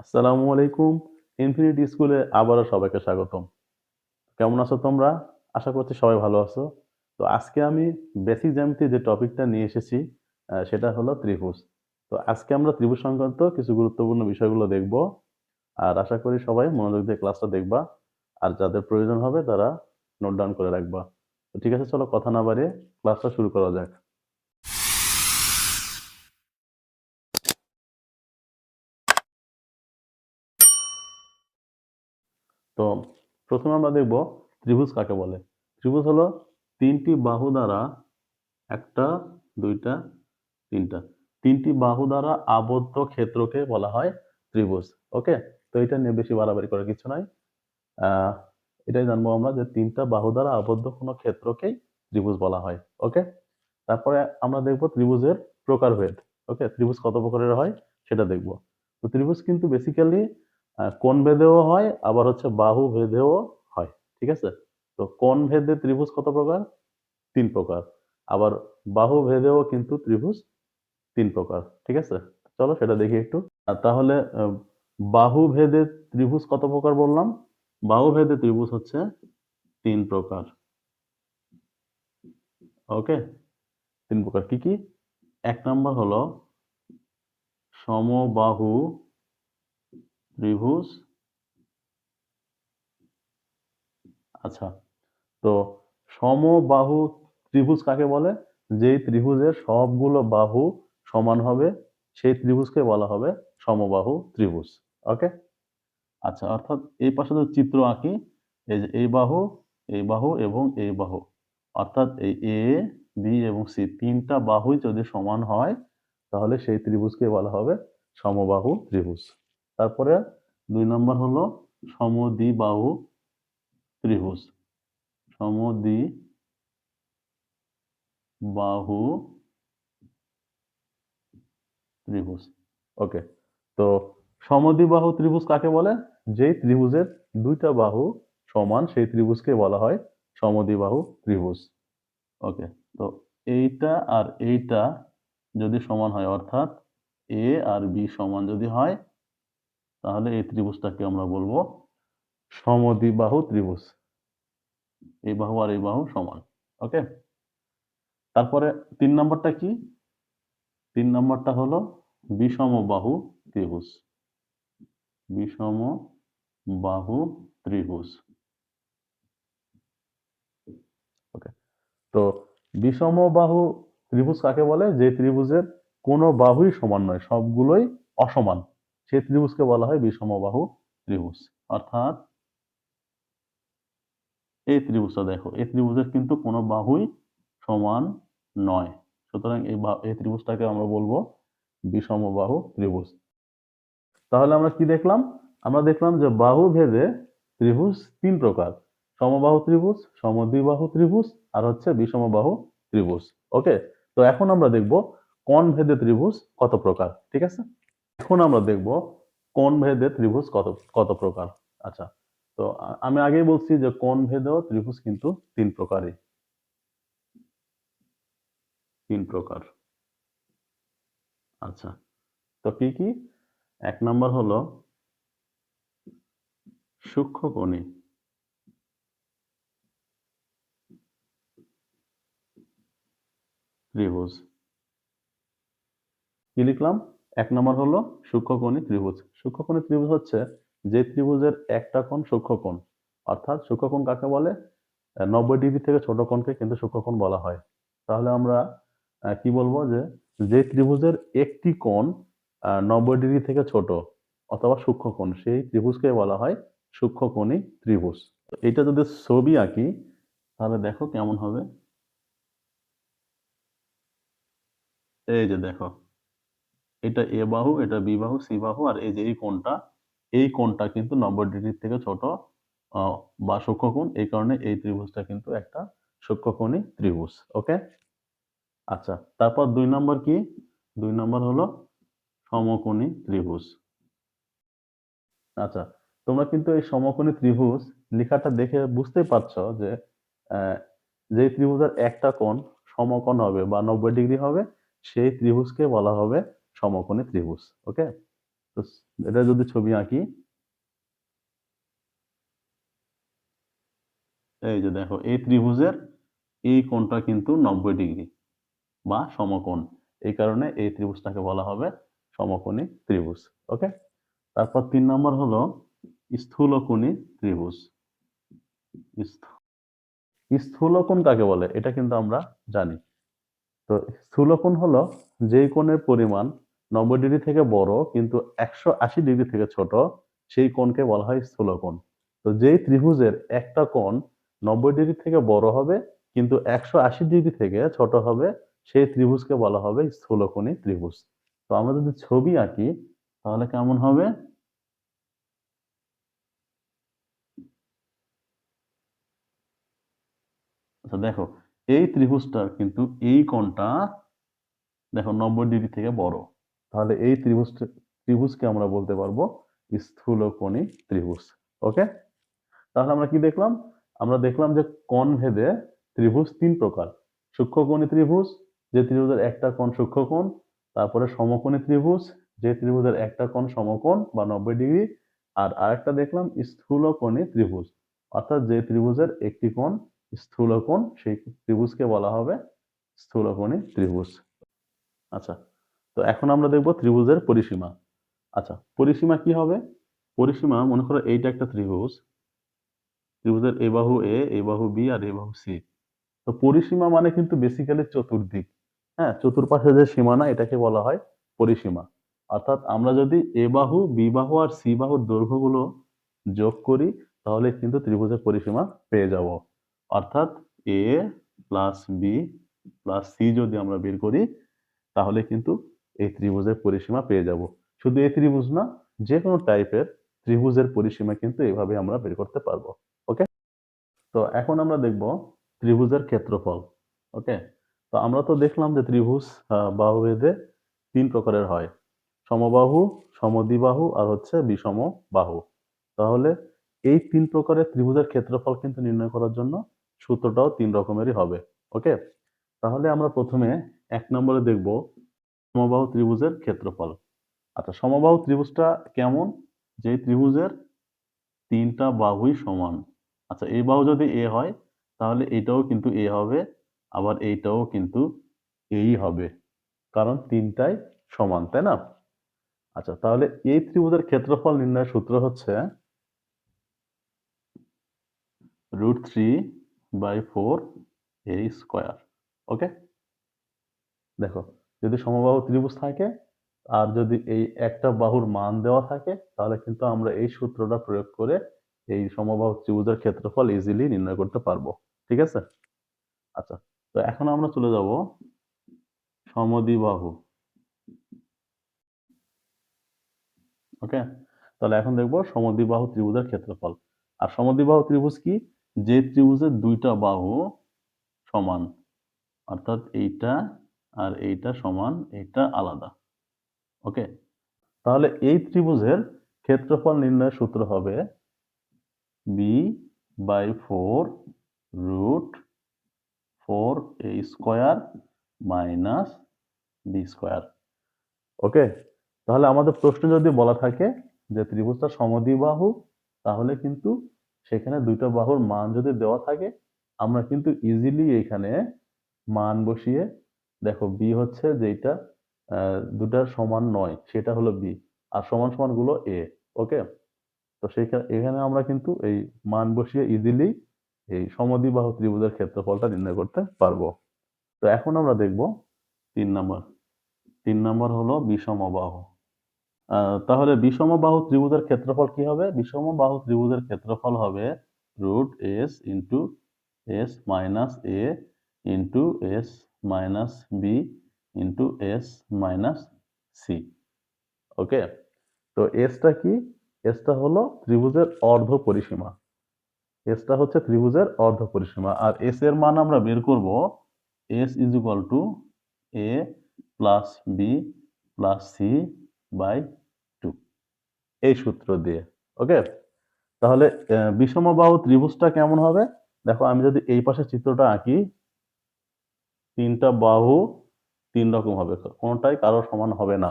আসসালামু আলাইকুম। ইনফিনিটি স্কুলে আবারও সবাইকে স্বাগতম। কেমন আছো তোমরা? আশা করছি সবাই ভালো আছো। তো আজকে আমি বেসিক জ্যামিতি যে টপিকটা নিয়ে এসেছি সেটা হলো ত্রিভুজ। তো আজকে আমরা ত্রিভুজ সংক্রান্ত কিছু গুরুত্বপূর্ণ বিষয়গুলো দেখব। আর আশা করি সবাই মনোযোগ দিয়ে ক্লাসটা দেখবা। আর যাদের প্রয়োজন হবে তারা নোট ডাউন করে রাখবা। তো ঠিক আছে, চলো কথা না বাড়িয়ে ক্লাসটা শুরু করা যাক। তো প্রথমে আমরা দেখব ত্রিভুজ কাকে বলে। ত্রিভুজ হলো তিনটি বাহু দ্বারা একটা, দুইটা, তিনটা। তিনটি বাহু দ্বারা আবদ্ধ ক্ষেত্রকে বলা হয় ত্রিভুজ, ওকে? তো এটা নিয়ে বেশি বাড়াবাড়ি করার কিছু নাই। আহ, এটাই জানব আমরা যে তিনটা বাহু দ্বারা আবদ্ধ কোনো ক্ষেত্রকেই ত্রিভুজ বলা হয়, ওকে? তারপরে আমরা দেখব ত্রিভুজের প্রকারভেদ, ওকে? ত্রিভুজ কত প্রকারের হয় সেটা দেখব। তো ত্রিভুজ কিন্তু বেসিক্যালি কোন ভেদেও হয়, আবার হচ্ছে বাহু ভেদেও হয়, ঠিক আছে? তো কোন ভেদে ত্রিভুজ কত প্রকার? তিন প্রকার। আবার বাহু ভেদেও কিন্তু ত্রিভুজ তিন প্রকার, ঠিক আছে? চলো সেটা দেখি একটু। তাহলে বাহু ভেদে ত্রিভুজ কত প্রকার বললাম? বাহু ভেদে ত্রিভুজ হচ্ছে তিন প্রকার। ওকে? তিন প্রকার। কি কি? এক নম্বর হলো সমবাহু ত্রিভুজ আচ্ছা তো সমবাহু ত্রিভুজ কাকে বলে? যেই ত্রিভুজের সবগুলো বাহু সমান হবে, সেই ত্রিভুজকে বলা হবে সমবাহু ত্রিভুজ, ওকে? আচ্ছা অর্থাৎ এই পাশে যদি চিত্র আঁকি, এই যে এই বাহু এই বাহু এবং এই বাহু, অর্থাৎ এই এ, বি এবং সি তিনটা বাহুই যদি সমান হয়, তাহলে সেই ত্রিভুজকে বলা হবে সমবাহু ত্রিভুজ। তারপরে দুই নম্বর হলো সমদ্বিবাহু ত্রিভুজ। সমদ্বি বাহু ত্রিভুজ। ওকে তো সমদ্বিবাহু ত্রিভুজ কাকে বলে? যেই ত্রিভুজের দুইটা বাহু সমান, সেই ত্রিভুজকে বলা হয় সমদ্বিবাহু ত্রিভুজ। ওকে তো এইটা আর এইটা যদি সমান হয়, অর্থাৎ এ আর বি সমান যদি হয় তাহলে এই ত্রিভুজটাকে আমরা বলব সমদ্বিবাহু ত্রিভুজ। এই বাহু আর এই বাহু সমান, ওকে? তারপরে তিন নম্বরটা কি? তিন নম্বরটা হলো বিষম বাহু ত্রিভুজ। বিষম বাহু ত্রিভুজ। ওকে, তো বিষম বাহু ত্রিভুজ কাকে বলে? যে ত্রিভুজের কোনো বাহুই সমান নয়, সবগুলোই অসমান। সেই ত্রিভুজকে বলা হয় বিষম বাহু ত্রিভুজ। অর্থাৎ এই ত্রিভুজটা দেখো, এই ত্রিভুজের কিন্তু কোনো বাহুই সমান নয়। সুতরাং এই এই ত্রিভুজটাকে আমরা বলব বিষমবাহু ত্রিভুজ। তাহলে আমরা কি দেখলাম? আমরা দেখলাম যে বাহু ভেদে ত্রিভুজ তিন প্রকার, সমবাহু ত্রিভুজ, সমদ্বিবাহু ত্রিভুজ আর হচ্ছে বিষমবাহু ত্রিভুজ। ওকে? তো এখন আমরা দেখব কোণ ভেদে ত্রিভুজ কত প্রকার, ঠিক আছে? এখন আমরা দেখব কোণ ভেদে ত্রিভুজ কত কত প্রকার। আচ্ছা তো আমি আগেই বলছি যে কোণ ভেদেও ত্রিভুজ কিন্তু তিন প্রকারই। তিন প্রকার। আচ্ছা তো কি কি? এক নাম্বার হলো সূক্ষ্মকোণী ত্রিভুজ। কি লিখলাম? এক নম্বর হলো সূক্ষ্মকোণী ত্রিভুজ। সূক্ষ্মকোণী ত্রিভুজ হচ্ছে যে ত্রিভুজের একটা কোণ সূক্ষ্মকোণ অর্থাৎ সূক্ষ্মকোণ কাকে বলে? নব্বই ডিগ্রি থেকে ছোট কোণকে কিন্তু সূক্ষ্মকোণ বলা হয়। তাহলে আমরা কি বলব যে যে ত্রিভুজের একটি কোণ নব্বই ডিগ্রি থেকে ছোট অথবা সূক্ষ্মকোণ সেই ত্রিভুজকে বলা হয় সূক্ষ্মকোণী ত্রিভুজ। এটা যদি ছবি আঁকি, তাহলে দেখো কেমন হবে। এই যে দেখো। এটা এ বাহু, এটা বি বাহু, সি বাহু আর এই যে এই কোণটা এই কোণটা কিন্তু নব্বই ডিগ্রির থেকে ছোট বা সূক্ষ্মকোণ। এই কারণে এই ত্রিভুজটা কিন্তু একটা সূক্ষ্মকোণী ত্রিভুজ, ওকে? আচ্ছা তারপর দুই নম্বর কি? দুই নম্বর হলো সমকোণী ত্রিভুজ। আচ্ছা তোমরা কিন্তু এই সমকোণী ত্রিভুজ লেখাটা দেখে বুঝতেই পারছ যে যে ত্রিভুজের একটা কোণ সমকোণ হবে বা নব্বই ডিগ্রি হবে, সেই ত্রিভুজকে বলা হবে সমকোণী ত্রিভুজ ওকে তো এটা যদি ছবি আঁকি, এই যে দেখো, এই ত্রিভুজের এই কোণটা কিন্তু নব্বই ডিগ্রি বা সমকোণ। এই কারণে এই ত্রিভুজটাকে বলা হবে সমকোণী ত্রিভুজ ওকে তারপর তিন নম্বর হলো স্থূলকোণী ত্রিভুজ। স্থ- স্থূলকোণ কাকে বলে? এটা কিন্তু আমরা জানি। তো স্থূলকোণ হলো যেই কোণের পরিমাণ নব্বই ডিগ্রি থেকে বড়, কিন্তু একশো আশি ডিগ্রি থেকে ছোট, সেই কোণকে বলা হয় স্থূলকোণ তো যেই ত্রিভুজের একটা কোণ নব্বই ডিগ্রি থেকে বড় হবে, কিন্তু একশো আশি ডিগ্রি থেকে ছোট হবে, সেই ত্রিভুজকে বলা হবে স্থূলকোণী ত্রিভুজ। তো আমরা যদি ছবি আঁকি, তাহলে কেমন হবে? আচ্ছা দেখো, এই ত্রিভুজটার কিন্তু এই কোণটা, দেখো, নব্বই ডিগ্রি থেকে বড়। তাহলে এই ত্রিভুজ, ত্রিভুজকে আমরা বলতে পারব স্থূলকোণী ত্রিভুজ ওকে তাহলে আমরা কি দেখলাম? আমরা দেখলাম যে কোণ ভেদে ত্রিভুজ তিন প্রকার, সূক্ষ্মকোণী ত্রিভুজ, যে ত্রিভুজের একটা কোণ সূক্ষ্মকোণ, তারপরে সমকোণী ত্রিভুজ, যে ত্রিভুজের একটা কোণ সমকোণ বা নব্বই ডিগ্রি, আর আরেকটা দেখলাম স্থূলকোণী ত্রিভুজ, অর্থাৎ যে ত্রিভুজের একটি কোণ স্থূলকোণ, সেই ত্রিভুজকে বলা হবে স্থূলকোণী ত্রিভুজ। আচ্ছা তো এখন আমরা দেখব ত্রিভুজের পরিসীমা। আচ্ছা পরিসীমা কি হবে? পরিসীমা, মনে করো এইটা একটা ত্রিভুজ। ত্রিভুজের এ বাহু এ এ বাহু বি আর এ বাহু সি। তো পরিসীমা মানে কিন্তু বেসিক্যালি চতুর্দিক। হ্যাঁ চতুর্পাশে যে সীমানা এটাকে বলা হয় পরিসীমা। অর্থাৎ আমরা যদি এ বাহু, বি বাহু আর সি বাহুর দৈর্ঘ্যগুলো যোগ করি, তাহলে কিন্তু ত্রিভুজের পরিসীমা পেয়ে যাব। অর্থাৎ A plus B plus C যদি আমরা বের করি, তাহলে কিন্তু এই ত্রিভুজের পরিসীমা পেয়ে যাব। শুধু এই ত্রিভুজ না যে কোনো টাইপের ত্রিভুজের পরিসীমা কিন্তু এইভাবে আমরা বের করতে পারব ওকে তো এখন আমরা দেখব ত্রিভুজের ক্ষেত্রফল ওকে তো আমরা তো দেখলাম যে ত্রিভুজ বাহুভেদে তিন প্রকারের হয়, সমবাহু, সমদ্বিবাহু আর হচ্ছে বিষম বাহু তাহলে এই তিন প্রকারের ত্রিভুজের ক্ষেত্রফল কিন্তু নির্ণয় করার জন্য সূত্রটাও তিন রকমেরই হবে ওকে তাহলে আমরা প্রথমে এক নম্বরে দেখব সমবাহু ত্রিভুজের ক্ষেত্রফল। আচ্ছা সমবাহু ত্রিভুজটা কেমন? যে ত্রিভুজের তিনটা বাহুই সমান। আচ্ছা এই বাহু যদি এ হয়, তাহলে এটাও কিন্তু এ হবে, আবার এইটাও কিন্তু এই হবে, কারণ তিনটাই সমান, তাই না? আচ্ছা তাহলে এই ত্রিভুজের ক্ষেত্রফল নির্ণয়ের সূত্র হচ্ছে root three by four A square, okay? দেখো যদি সমবাহু ত্রিভুজ থাকে আর যদি এই একটা বাহুর মান দেওয়া থাকে, তাহলে কিন্তু আমরা এই সূত্রটা প্রয়োগ করে এই সমবাহু ত্রিভুজের ক্ষেত্রফল ইজিলি নির্ণয় করতে পারব। ঠিক আছে? আচ্ছা তো এখন আমরা চলে যাব সমদ্বিবাহু। ওকে? তাহলে এখন দেখব সমদ্বিবাহু ত্রিভুজের ক্ষেত্রফল। আর সমদ্বিবাহু ত্রিভুজ কি? যে ত্রিভুজের দুইটা বাহু সমান, অর্থাৎ এইটা আর এইটা সমান, এইটা আলাদা। ওকে? তাহলে এই ত্রিভুজের ক্ষেত্রফল নির্ণয়ের সূত্র হবে B by four root four A square minus B square okay? তাহলে আমাদের প্রশ্ন যদি বলা থাকে যে ত্রিভুজটা সমদ্বিবাহু, তাহলে কিন্তু সেখানে দুইটা বাহুর মান যদি দেওয়া থাকে, আমরা কিন্তু ইজিলি এখানে মান বসিয়ে দেখো বি হচ্ছে যেটা দুটার সমান নয়, সেটা হলো বি আর সমান সমানগুলো এ ওকে তো সেখানে এখানে আমরা কিন্তু এই মান বসিয়ে ইজিলি এই সমদ্বিবাহু ত্রিভুজের ক্ষেত্রফলটা নির্ণয় করতে পারব। তো এখন আমরা দেখব তিন নম্বর তিন নম্বর হলো বিষমবাহু। তাহলে বিষমবাহু ত্রিভুজের ক্ষেত্রফল কি হবে? বিষমবাহু ত্রিভুজের ক্ষেত্রফল হবে root s into s minus a into s minus b into s minus c okay তো এসটা কি? এসটা হলো ত্রিভুজের অর্ধ পরিসীমা। এসটা হচ্ছে ত্রিভুজের অর্ধ পরিসীমা। আর এস এর মান আমরা বের করব s is equal to a plus b plus c by two এই সূত্র দিয়ে ওকে তাহলে বিষমবাহু ত্রিভুজটা কেমন হবে? দেখো, আমি যদি এই পাশে চিত্রটা আঁকি তিনটা বাহু তিন রকম হবে। কোনোটাই কারও সমান হবে না।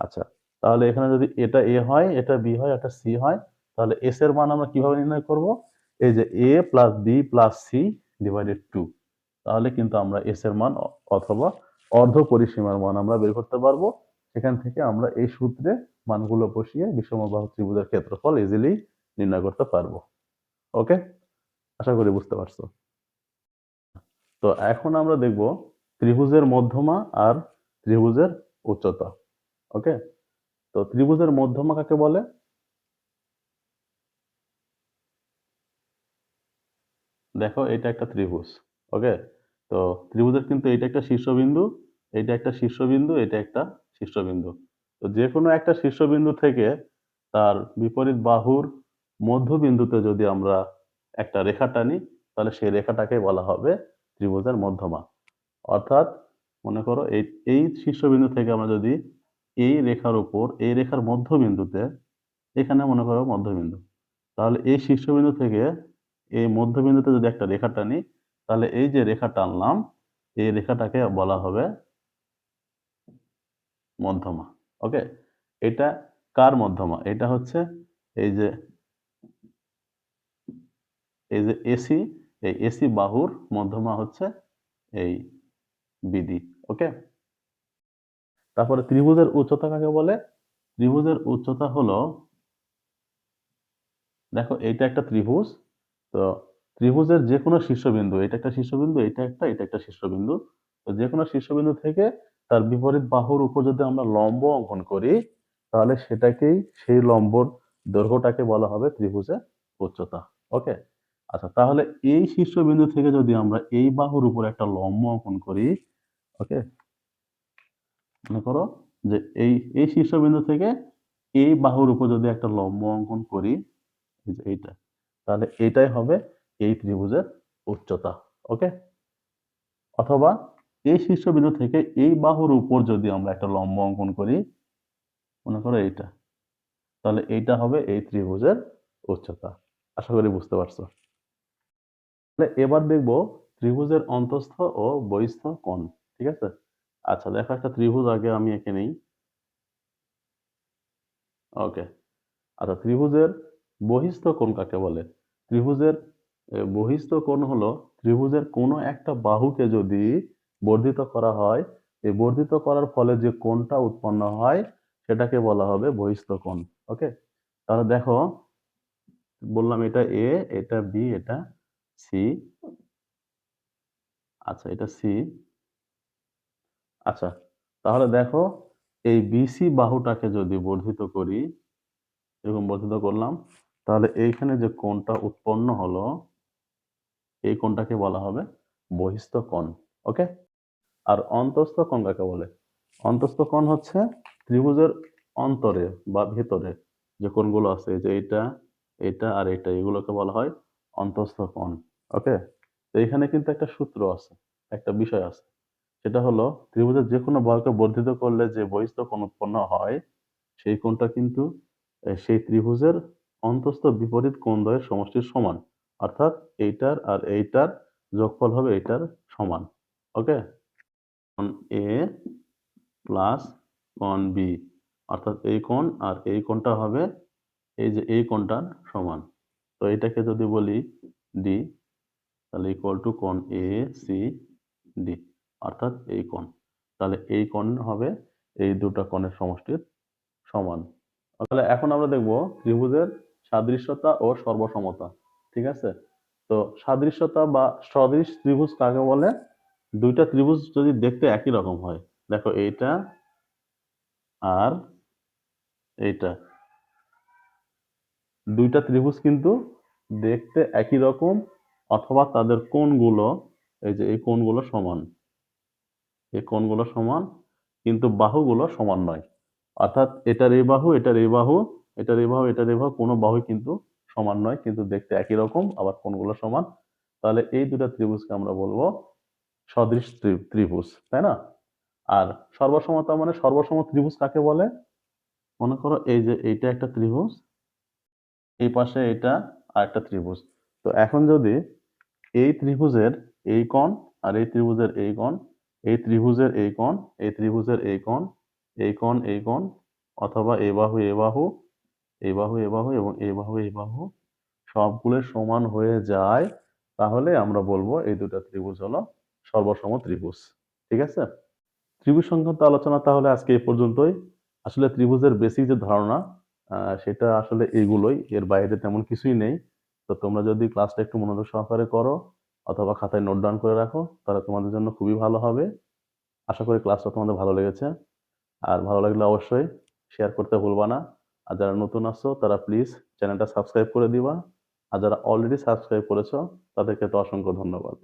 আচ্ছা তাহলে এখানে যদি এটা এ হয়, এটা বি হয়, এটা সি হয়, তাহলে এস এর মান আমরা কীভাবে নির্ণয় করব? এই যে a plus b plus c divided two. তাহলে কিন্তু আমরা এস এর মান অথবা অর্ধ পরিসীমার মান আমরা বের করতে পারব। সেখান থেকে আমরা এই সূত্রে মানগুলো বসিয়ে বিষমবাহু ত্রিভুজের ক্ষেত্রফল ইজিলি নির্ণয় করতে পারব। ওকে আশা করি বুঝতে পারছ। তো এখন আমরা দেখব ত্রিভুজের মধ্যমা আর ত্রিভুজের উচ্চতা, ওকে? তো ত্রিভুজের মধ্যমা কাকে বলে? দেখো এটা একটা ত্রিভুজ, ওকে? তো ত্রিভুজের কিন্তু এটা একটা শীর্ষবিন্দু এটা একটা শীর্ষবিন্দু এটা একটা শীর্ষবিন্দু। তো যে কোনো একটা শীর্ষবিন্দু থেকে তার বিপরীত বাহুর মধ্যবিন্দুতে যদি আমরা একটা রেখা টানি, তাহলে সেই রেখাটাকে বলা হবে ত্রিভুজের মধ্যমা। অর্থাৎ মনে করো এই এই শীর্ষবিন্দু থেকে আমরা যদি এই রেখার উপর, এই রেখার মধ্যবিন্দুতে, এখানে মনে করো মধ্যবিন্দু। তাহলে এই শীর্ষবিন্দু থেকে এই মধ্যবিন্দুতে যদি একটা রেখা টানি, তাহলে এই যে রেখা টানলাম, এই রেখাটাকে বলা হবে মধ্যমা। ওকে? এটা কার মধ্যমা? এটা হচ্ছে এই যে এই যে এসি এই এসি বাহুর মধ্যমা হচ্ছে এই বিডি ওকে? তারপরে ত্রিভুজের উচ্চতা কাকে বলে? ত্রিভুজের উচ্চতা হলো, দেখো এইটা একটা ত্রিভুজ, তো ত্রিভুজের যে কোনো শীর্ষবিন্দু, এটা একটা শীর্ষবিন্দু, এটা একটা এটা একটা শীর্ষবিন্দু, তো যে কোনো শীর্ষবিন্দু থেকে তার বিপরীত বাহুর উপর যদি আমরা লম্ব অঙ্কন করি, তাহলে সেটাকেই সেই লম্বর দৈর্ঘ্যটাকে বলা হবে ত্রিভুজের উচ্চতা, ওকে? আচ্ছা তাহলে এই শীর্ষবিন্দু থেকে যদি আমরা এই বাহুর উপর একটা লম্ব অঙ্কন করি, ওকে? মনে করো যে এই এই শীর্ষবিন্দু থেকে এই বাহুর উপর যদি একটা লম্ব অঙ্কন করি এইটা, তাহলে এইটাই হবে এই ত্রিভুজের উচ্চতা, ওকে? অথবা এই শীর্ষবিন্দু থেকে এই বাহুর উপর যদি আমরা একটা লম্ব অঙ্কন করি, মনে করো এইটা, তাহলে এইটা হবে এই ত্রিভুজের উচ্চতা। আশা করি বুঝতে পারছ। তাহলে এবার দেখব ত্রিভুজের অন্তস্থ ও বহিস্থ কোণ, ঠিক আছে? আচ্ছা দেখো একটা ত্রিভুজ আগে আমি এঁকে নেই। ওকে আচ্ছা ত্রিভুজের বহিস্থ কোণ কাকে বলে? ত্রিভুজের বহিস্থ কোণ হলো ত্রিভুজের কোনো একটা বাহুকে যদি বর্ধিত করা হয়, এই বর্ধিত করার ফলে যে কোণটা উৎপন্ন হয়, সেটাকে বলা হবে বহিস্থ কোণ। ওকে তাহলে দেখো, বললাম এটা এ এটা বি এটা সি আচ্ছা এটা সি আচ্ছা তাহলে দেখো, এই বিসি বাহুটাকে যদি বর্ধিত করি, এরকম বর্ধিত করলাম, তাহলে এইখানে যে কোণটা উৎপন্ন হলো, এই কোণটাকে বলা হবে বহিস্থ কোণ, ওকে? আর অন্তস্থ কোণ কাকে বলে? অন্তস্থ কোণ হচ্ছে ত্রিভুজের অন্তরে বা ভেতরে যে কোণগুলো আছে যে এইটা এটা আর এটা এগুলোকে বলা হয় অন্তস্থ কোণ। ওকে তো এখানে কিন্তু একটা সূত্র আছে, একটা বিষয় আছে। সেটা হলো, ত্রিভুজের যে কোনো বাহুকে বর্ধিত করলে যে বহিস্থ কোণ উৎপন্ন হয়, সেই কোণটা কিন্তু সেই ত্রিভুজের অন্তস্থ বিপরীত কোণ কোণদ্বয়ের সমষ্টির সমান। অর্থাৎ এইটার আর এইটার যোগফল হবে এইটার সমান। ওকে কোণ এ প্লাস কোণ বি অর্থাৎ এই কোণ আর এই কোণটা হবে, এই যে এই কোণটার সমান। তো এটাকে যদি বলি ডি তাহলে ইকুয়াল টু কোণ এ সি ডি অর্থাৎ এই কোণ তাহলে এই কোণ হবে এই দুটো কোণের সমষ্টির সমান। তাহলে এখন আমরা দেখব ত্রিভুজের সাদৃশ্যতা ও সর্বসমতা, ঠিক আছে? তো সাদৃশ্যতা বা সদৃশ ত্রিভুজ কাকে বলে? দুইটা ত্রিভুজ যদি দেখতে একই রকম হয়, দেখো এইটা আর এইটা। দুইটা ত্রিভুজ কিন্তু দেখতে একই রকম অথবা তাদের কোণগুলো, এই যে এই কোণগুলো সমান। এই কোণগুলো সমান, কিন্তু বাহুগুলো সমান নয়। অর্থাৎ এটার এই বাহু, এটার এই বাহু, এটার এই বাহু, এটার এই বাহু, কোনো বাহুই কিন্তু সমান নয়, কিন্তু দেখতে একই রকম, আবার কোণগুলো সমান। তাহলে এই দুটো ত্রিভুজকে আমরা বলব সদৃশ ত্রি- ত্রিভুজ, তাই না? আর সর্বসমতা মানে সর্বসম ত্রিভুজ কাকে বলে? মনে করো এই যে এইটা একটা ত্রিভুজ, এই পাশে এটা আর একটা ত্রিভুজ। তো এখন যদি এই ত্রিভুজের এই কোণ আর এই ত্রিভুজের এই কোণ, এই ত্রিভুজের এই কোণ, এই ত্রিভুজের এই কোণ এই কোণ এই কোণ, অথবা এ বাহু এ বাহু এ বাহু এ বাহু এবং এ বাহু এ বাহু সবগুলো সমান হয়ে যায়, তাহলে আমরা বলব এই দুটো ত্রিভুজ হলো সর্বসম ত্রিভুজ, ঠিক আছে? ত্রিভুজ সংক্রান্ত আলোচনা তাহলে আজকে এই পর্যন্তই। আসলে ত্রিভুজের বেসিক যে ধারণা সেটা আসলে এগুলোই, এর বাইরে তেমন কিছুই নেই। তো তোমরা যদি ক্লাসটা একটু মনোযোগ সহকারে করো অথবা খাতায় নোট ডাউন করে রাখো, তাহলে তোমাদের জন্য খুবই ভালো হবে। আশা করি ক্লাসটা তোমাদের ভালো লেগেছে। আর ভালো লাগলে অবশ্যই শেয়ার করতে ভুলবা না। আর যারা নতুন আসছো, তারা প্লিজ চ্যানেলটা সাবস্ক্রাইব করে দিবা। আর যারা অলরেডি সাবস্ক্রাইব করেছ, তাদেরকে তো অসংখ্য ধন্যবাদ।